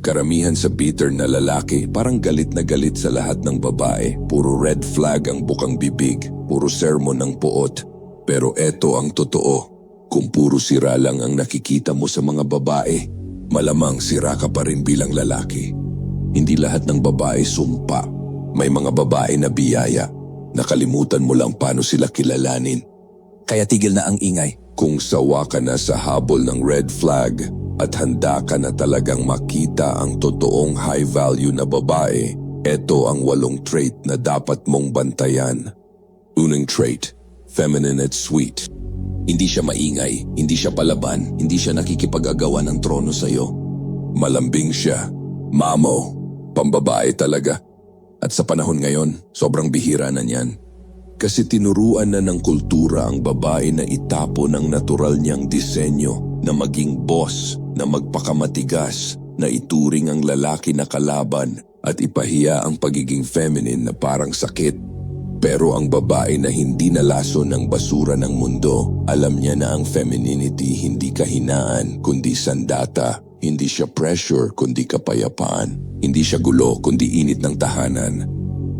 Karamihan sa bitter na lalaki parang galit na galit sa lahat ng babae. Puro red flag ang bukang bibig, puro sermon ng puot. Pero eto ang totoo. Kung puro sira lang ang nakikita mo sa mga babae, malamang sira ka pa rin bilang lalaki. Hindi lahat ng babae sumpa. May mga babae na biyaya. Nakalimutan mo lang paano sila kilalanin. Kaya tigil na ang ingay. Kung sawa ka na sa habol ng red flag at handa ka na talagang makita ang totoong high value na babae, eto ang walong trait na dapat mong bantayan. Unang trait, feminine at sweet. Hindi siya maingay, hindi siya palaban, hindi siya nakikipag-agawan ng trono sa'yo. Malambing siya, mamo, pambabae talaga. At sa panahon ngayon, sobrang bihira na niyan. Kasi tinuruan na ng kultura ang babae na itapo ng natural niyang disenyo na maging boss, na magpakamatigas, na ituring ang lalaki na kalaban at ipahiya ang pagiging feminine na parang sakit. Pero ang babae na hindi nalaso ng basura ng mundo, alam niya na ang femininity hindi kahinaan kundi sandata, hindi siya pressure kundi kapayapaan, hindi siya gulo kundi init ng tahanan.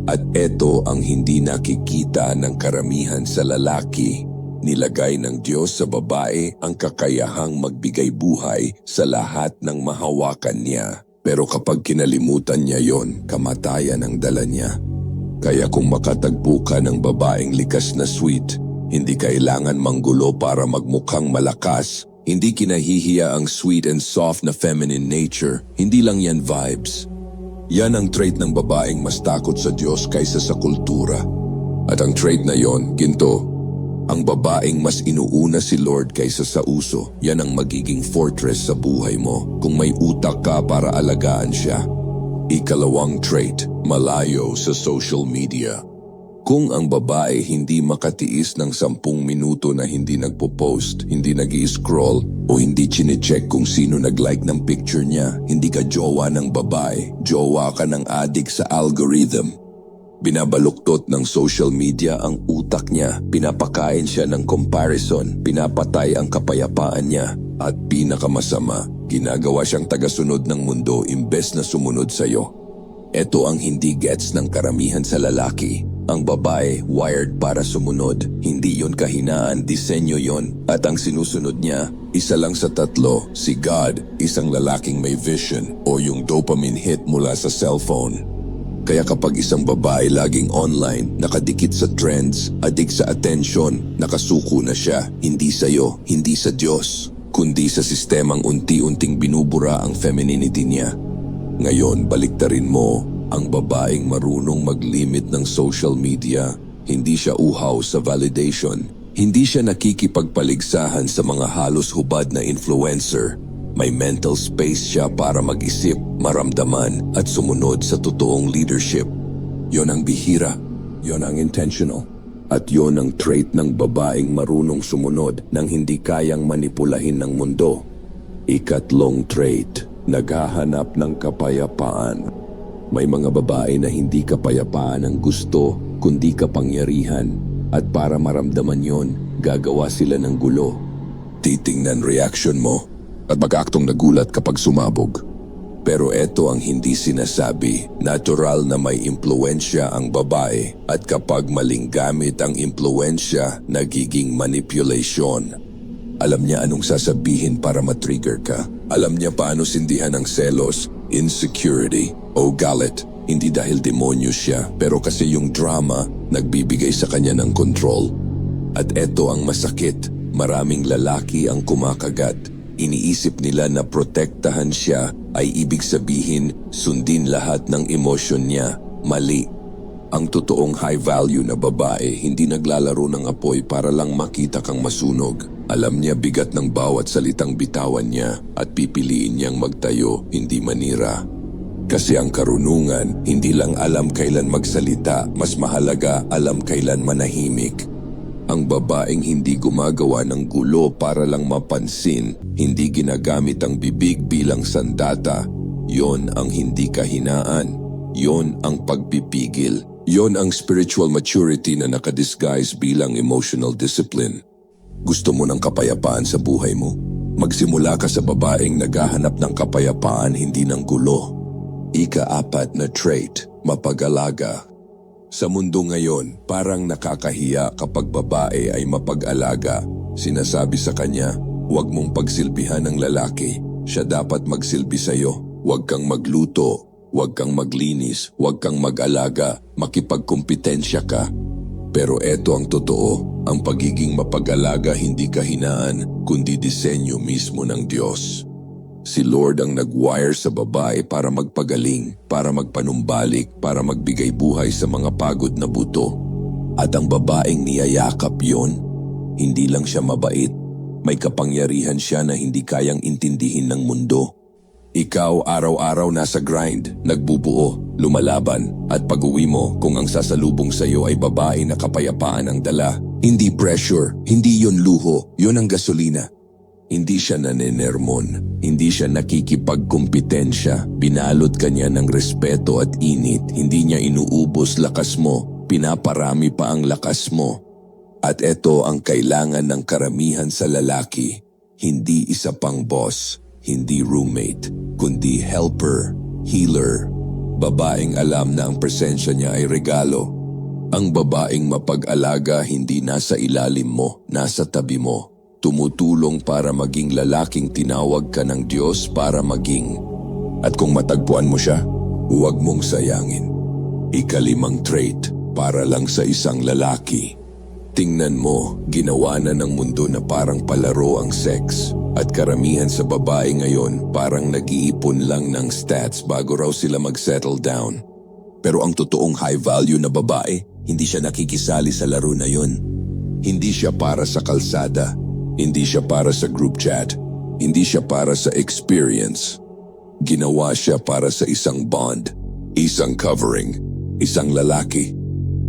At eto ang hindi nakikita ng karamihan sa lalaki. Nilagay ng Diyos sa babae ang kakayahang magbigay buhay sa lahat ng mahawakan niya. Pero kapag kinalimutan niya yon, kamatayan ang dala niya. Kaya kung makatagpo ka ng babaeng likas na sweet, hindi kailangan manggulo para magmukhang malakas. Hindi kinahihiya ang sweet and soft na feminine nature. Hindi lang yan vibes. Yan ang trait ng babaeng mas takot sa Diyos kaysa sa kultura. At ang trait na yon, ginto, ang babaeng mas inuuna si Lord kaysa sa uso, yan ang magiging fortress sa buhay mo kung may utak ka para alagaan siya. Ikalawang trait, malayo sa social media. Kung ang babae hindi makatiis ng sampung minuto na hindi nagpo-post, hindi nag scroll o hindi chinecheck kung sino nag-like ng picture niya, hindi ka jowa ng babae, jowa ka ng adik sa algorithm. Binabaluktot ng social media ang utak niya, pinapakain siya ng comparison, pinapatay ang kapayapaan niya, at pinakamasama, ginagawa siyang tagasunod ng mundo imbes na sumunod sa'yo. Ito ang hindi gets ng karamihan sa lalaki. Ang babae wired para sumunod, hindi yon kahinaan, disenyo yon. At ang sinusunod niya, isa lang sa tatlo, si God, isang lalaking may vision o yung dopamine hit mula sa cellphone. Kaya kapag isang babae laging online, nakadikit sa trends, adik sa attention, nakasuko na siya, hindi sa'yo, hindi sa Diyos, kundi sa sistemang unti-unting binubura ang femininity niya. Ngayon, baliktarin mo, ang babaeng marunong mag-limit ng social media, hindi siya uhaw sa validation, hindi siya nakikipagpaligsahan sa mga halos hubad na influencer. May mental space siya para mag-isip, maramdaman at sumunod sa totoong leadership. Yon ang bihira, yon ang intentional. At yon ang trait ng babaeng marunong sumunod nang hindi kayang manipulahin ng mundo. Ikatlong trait, naghahanap ng kapayapaan. May mga babae na hindi kapayapaan ang gusto, kundi kapangyarihan. At para maramdaman yon, gagawa sila ng gulo. Titingnan reaction mo at mag-aktong nagulat kapag sumabog. Pero eto ang hindi sinasabi, natural na may impluensya ang babae at kapag maling gamit ang impluensya, nagiging manipulation. Alam niya anong sasabihin para matrigger ka. Alam niya paano sindihan ang selos, insecurity o galit. Hindi dahil demonyo siya, pero kasi yung drama nagbibigay sa kanya ng control. At eto ang masakit, maraming lalaki ang kumakagat. Iniisip nila na protektahan siya ay ibig sabihin sundin lahat ng emosyon niya. Mali. Ang totoong high value na babae hindi naglalaro ng apoy para lang makita kang masunog. Alam niya bigat ng bawat salitang bitawan niya at pipiliin niyang magtayo, hindi manira. Kasi ang karunungan, hindi lang alam kailan magsalita, mas mahalaga alam kailan manahimik. Ang babaeng hindi gumagawa ng gulo para lang mapansin, hindi ginagamit ang bibig bilang sandata, yon ang hindi kahinaan, yon ang pagpipigil, yon ang spiritual maturity na nakadisguise bilang emotional discipline. Gusto mo ng kapayapaan sa buhay mo? Magsimula ka sa babaeng naghahanap ng kapayapaan hindi ng gulo. Ika-apat na trait, mapag-alaga. Sa mundo ngayon, parang nakakahiya kapag babae ay mapag-alaga. Sinasabi sa kanya, huwag mong pagsilbihan ng lalaki. Siya dapat magsilbi sa'yo. Huwag kang magluto, huwag kang maglinis, huwag kang mag-alaga, makipagkumpetensya ka. Pero eto ang totoo, ang pagiging mapag-alaga hindi kahinaan, kundi disenyo mismo ng Diyos. Si Lord ang nag-wire sa babae para magpagaling, para magpanumbalik, para magbigay buhay sa mga pagod na buto. At ang babaeng niyayakap yon, hindi lang siya mabait, may kapangyarihan siya na hindi kayang intindihin ng mundo. Ikaw araw-araw nasa grind, nagbubuo, lumalaban, at pag-uwi mo kung ang sasalubong sa iyo ay babae na kapayapaan ang dala. Hindi pressure, hindi yon luho, yon ang gasolina. Hindi siya nanenermon, hindi siya nakikipagkumpetensya, binalot ka niya ng respeto at init, hindi niya inuubos lakas mo, pinaparami pa ang lakas mo. At ito ang kailangan ng karamihan sa lalaki, hindi isa pang boss, hindi roommate, kundi helper, healer, babaeng alam na ang presensya niya ay regalo. Ang babaeng mapag-alaga hindi nasa ilalim mo, nasa tabi mo, tumutulong para maging lalaking tinawag ka ng Diyos para maging. At kung matagpuan mo siya, huwag mong sayangin. Ikalimang trait para lang sa isang lalaki. Tingnan mo, ginawa na ng mundo na parang palaro ang sex. At karamihan sa babae ngayon parang nag-iipon lang ng stats bago raw sila mag-settle down. Pero ang totoong high value na babae, hindi siya nakikisali sa laro na yon. Hindi siya para sa kalsada, hindi siya para sa group chat. Hindi siya para sa experience. Ginawa siya para sa isang bond, isang covering, isang lalaki.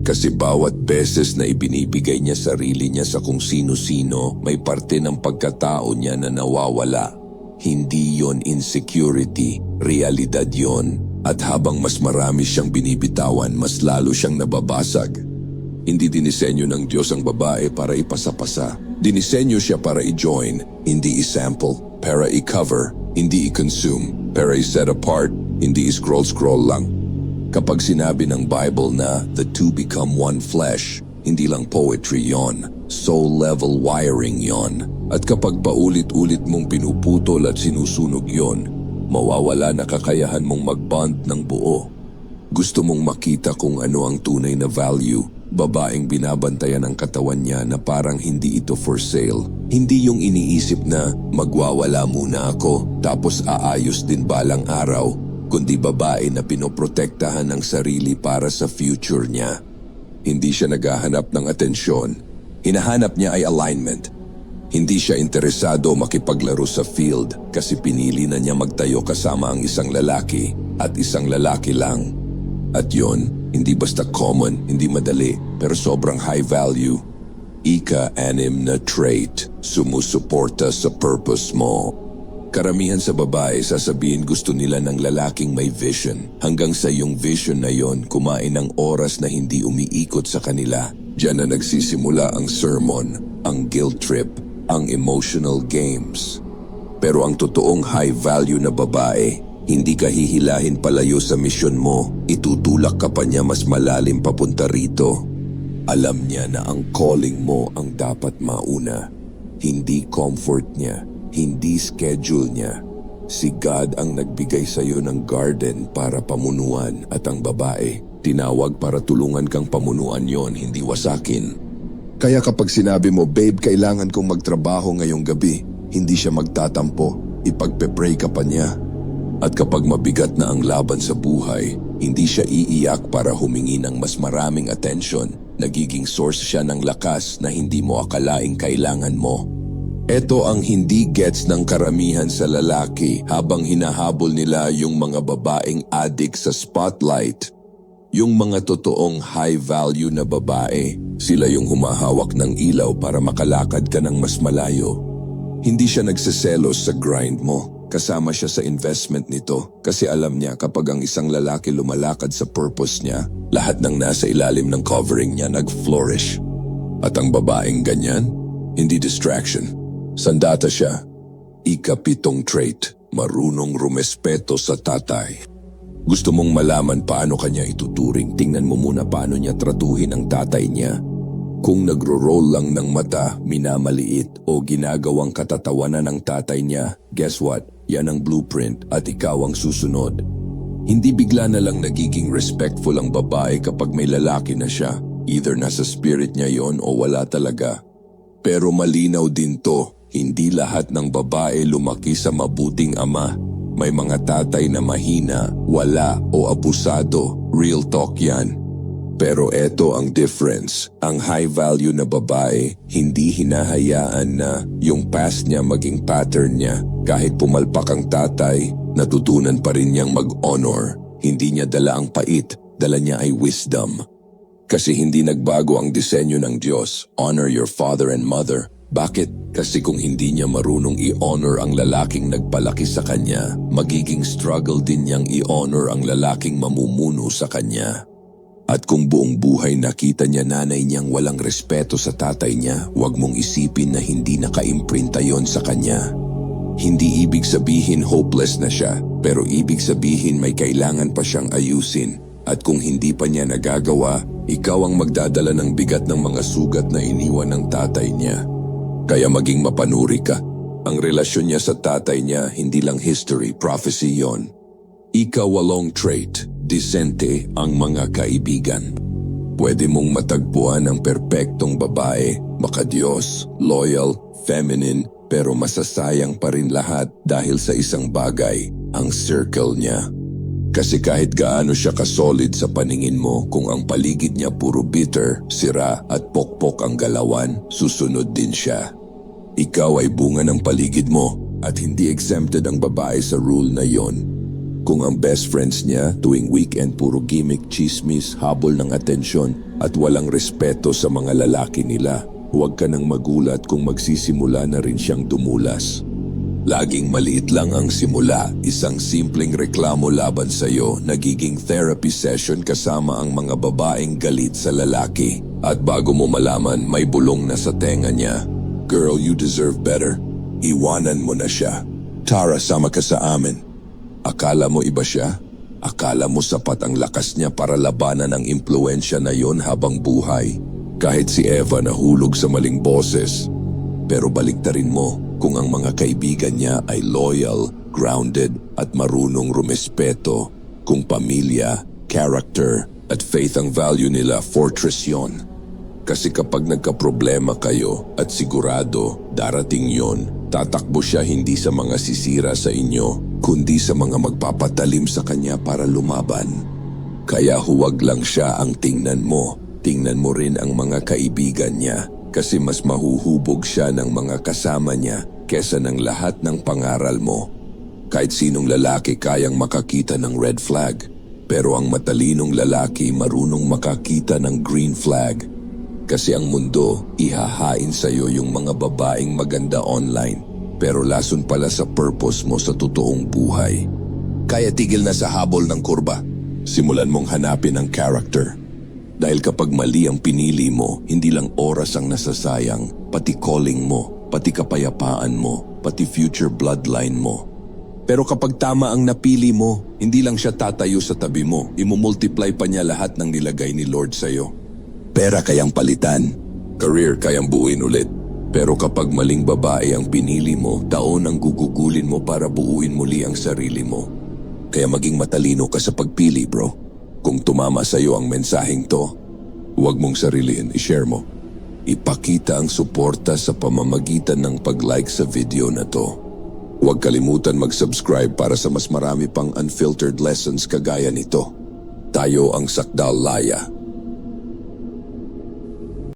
Kasi bawat beses na ibinibigay niya sarili niya sa kung sino-sino, may parte ng pagkatao niya na nawawala. Hindi yon insecurity, realidad yon. At habang mas marami siyang binibitawan, mas lalo siyang nababasag. Hindi dinisenyo ng Diyos ang babae para ipasapasa. Dinisenyo siya para i-join, hindi i-sample, para i-cover, hindi i-consume, para i-set apart, hindi i-scroll-scroll lang. Kapag sinabi ng Bible na the two become one flesh, hindi lang poetry yon, soul-level wiring yon. At kapag paulit-ulit mong pinuputol at sinusunog yon, mawawala na kakayahan mong mag-bond ng buo. Gusto mong makita kung ano ang tunay na value, babaeng binabantayan ang katawan niya na parang hindi ito for sale. Hindi yung iniisip na magwawala muna ako tapos aayos din balang araw, kundi babae na pinoprotektahan ng sarili para sa future niya. Hindi siya naghahanap ng atensyon. Hinahanap niya ay alignment. Hindi siya interesado makipaglaro sa field kasi pinili na niya magtayo kasama ang isang lalaki at isang lalaki lang. At yon, hindi basta common, hindi madali, pero sobrang high value. Ika-anim na trait, sumusuporta sa purpose mo. Karamihan sa babae sasabihin gusto nila ng lalaking may vision. Hanggang sa yung vision na yon kumain ng oras na hindi umiikot sa kanila. Diyan na nagsisimula ang sermon, ang guilt trip, ang emotional games. Pero ang totoong high value na babae, hindi ka hihilahin palayo sa misyon mo, itutulak ka pa niya mas malalim papunta rito. Alam niya na ang calling mo ang dapat mauna. Hindi comfort niya, hindi schedule niya. Si God ang nagbigay sa iyo ng garden para pamunuan at ang babae, tinawag para tulungan kang pamunuan yon, hindi wasakin. Kaya kapag sinabi mo, babe, kailangan kong magtrabaho ngayong gabi, hindi siya magtatampo, ipagpe-pray ka pa niya. At kapag mabigat na ang laban sa buhay, hindi siya iiyak para humingi ng mas maraming atensyon, nagiging source siya ng lakas na hindi mo akalaing kailangan mo. Ito ang hindi gets ng karamihan sa lalaki habang hinahabol nila yung mga babaeng addict sa spotlight. Yung mga totoong high value na babae, sila yung humahawak ng ilaw para makalakad ka ng mas malayo. Hindi siya nagseselos sa grind mo. Kasama siya sa investment nito kasi alam niya kapag ang isang lalaki lumalakad sa purpose niya, lahat ng nasa ilalim ng covering niya nag-flourish. At ang babaeng ganyan, hindi distraction. Sandata siya. Ikapitong trait, marunong rumespeto sa tatay. Gusto mong malaman paano kanya ituturing, tingnan mo muna paano niya tratuhin ang tatay niya. Kung nagro-roll lang ng mata, minamaliit o ginagawang katatawanan ng tatay niya, guess what? Yan ang blueprint at ikaw ang susunod. Hindi bigla na lang nagiging respectful ang babae kapag may lalaki na siya. Either nasa spirit niya yon o wala talaga. Pero malinaw din to, hindi lahat ng babae lumaki sa mabuting ama. May mga tatay na mahina, wala o abusado. Real talk yan. Pero eto ang difference. Ang high value na babae, hindi hinahayaan na yung past niya maging pattern niya. Kahit pumalpak ang tatay, natutunan pa rin niyang mag-honor. Hindi niya dala ang pait, dala niya ay wisdom. Kasi hindi nagbago ang disenyo ng Diyos. Honor your father and mother. Bakit? Kasi kung hindi niya marunong i-honor ang lalaking nagpalaki sa kanya, magiging struggle din niyang i-honor ang lalaking mamumuno sa kanya. At kung buong buhay nakita niya nanay niyang walang respeto sa tatay niya, huwag mong isipin na hindi nakaimprinta yon sa kanya. Hindi ibig sabihin hopeless na siya, pero ibig sabihin may kailangan pa siyang ayusin. At kung hindi pa niya nagagawa, ikaw ang magdadala ng bigat ng mga sugat na iniwan ng tatay niya. Kaya maging mapanuri ka. Ang relasyon niya sa tatay niya hindi lang history, prophecy yon. Ikawalong trait, disente ang mga kaibigan. Pwede mong matagpuan ang perpektong babae, makadiyos, loyal, feminine, pero masasayang pa rin lahat dahil sa isang bagay, ang circle niya. Kasi kahit gaano siya kasolid sa paningin mo, kung ang paligid niya puro bitter, sira at pokpok ang galawan, susunod din siya. Ikaw ay bunga ng paligid mo at hindi exempted ang babae sa rule na yon. Kung ang best friends niya tuwing weekend puro gimmick, chismis, habol ng atensyon at walang respeto sa mga lalaki nila, huwag ka nang magulat kung magsisimula na rin siyang dumulas. Laging maliit lang ang simula, isang simpleng reklamo laban sa iyo, nagiging therapy session kasama ang mga babaeng galit sa lalaki. At bago mo malaman, may bulong na sa tenga niya. Girl, you deserve better. Iwanan mo na siya. Tara, sama ka sa amin. Akala mo iba siya? Akala mo sapat ang lakas niya para labanan ang impluensya na yon habang buhay? Kahit si Eva nahulog sa maling boses. Pero baliktarin mo kung ang mga kaibigan niya ay loyal, grounded at marunong rumespeto. Kung pamilya, character at faith ang value nila, fortress yon. Kasi kapag nagkaproblema kayo at sigurado darating yon, tatakbo siya hindi sa mga sisira sa inyo, kundi sa mga magpapatalim sa kanya para lumaban. Kaya huwag lang siya ang tingnan mo, tingnan mo rin ang mga kaibigan niya kasi mas mahuhubog siya ng mga kasama niya kesa ng lahat ng pangaral mo. Kahit sinong lalaki kayang makakita ng red flag, pero ang matalinong lalaki marunong makakita ng green flag. Kasi ang mundo, ihahain sa'yo yung mga babaeng maganda online, pero lason pala sa purpose mo sa totoong buhay. Kaya tigil na sa habol ng kurba. Simulan mong hanapin ang character. Dahil kapag mali ang pinili mo, hindi lang oras ang nasasayang, pati calling mo, pati kapayapaan mo, pati future bloodline mo. Pero kapag tama ang napili mo, hindi lang siya tatayo sa tabi mo, imumultiply pa niya lahat ng nilagay ni Lord sa'yo. Pera kayang palitan, career kayang buuin ulit. Pero kapag maling babae ang pinili mo, taon ang gugugulin mo para buuin muli ang sarili mo. Kaya maging matalino ka sa pagpili, bro. Kung tumama sa iyo ang mensaheng to, huwag mong sariliin, i-share mo. Ipakita ang suporta sa pamamagitan ng pag-like sa video na to. Huwag kalimutan mag-subscribe para sa mas marami pang unfiltered lessons kagaya nito. Tayo ang Sakdal Laya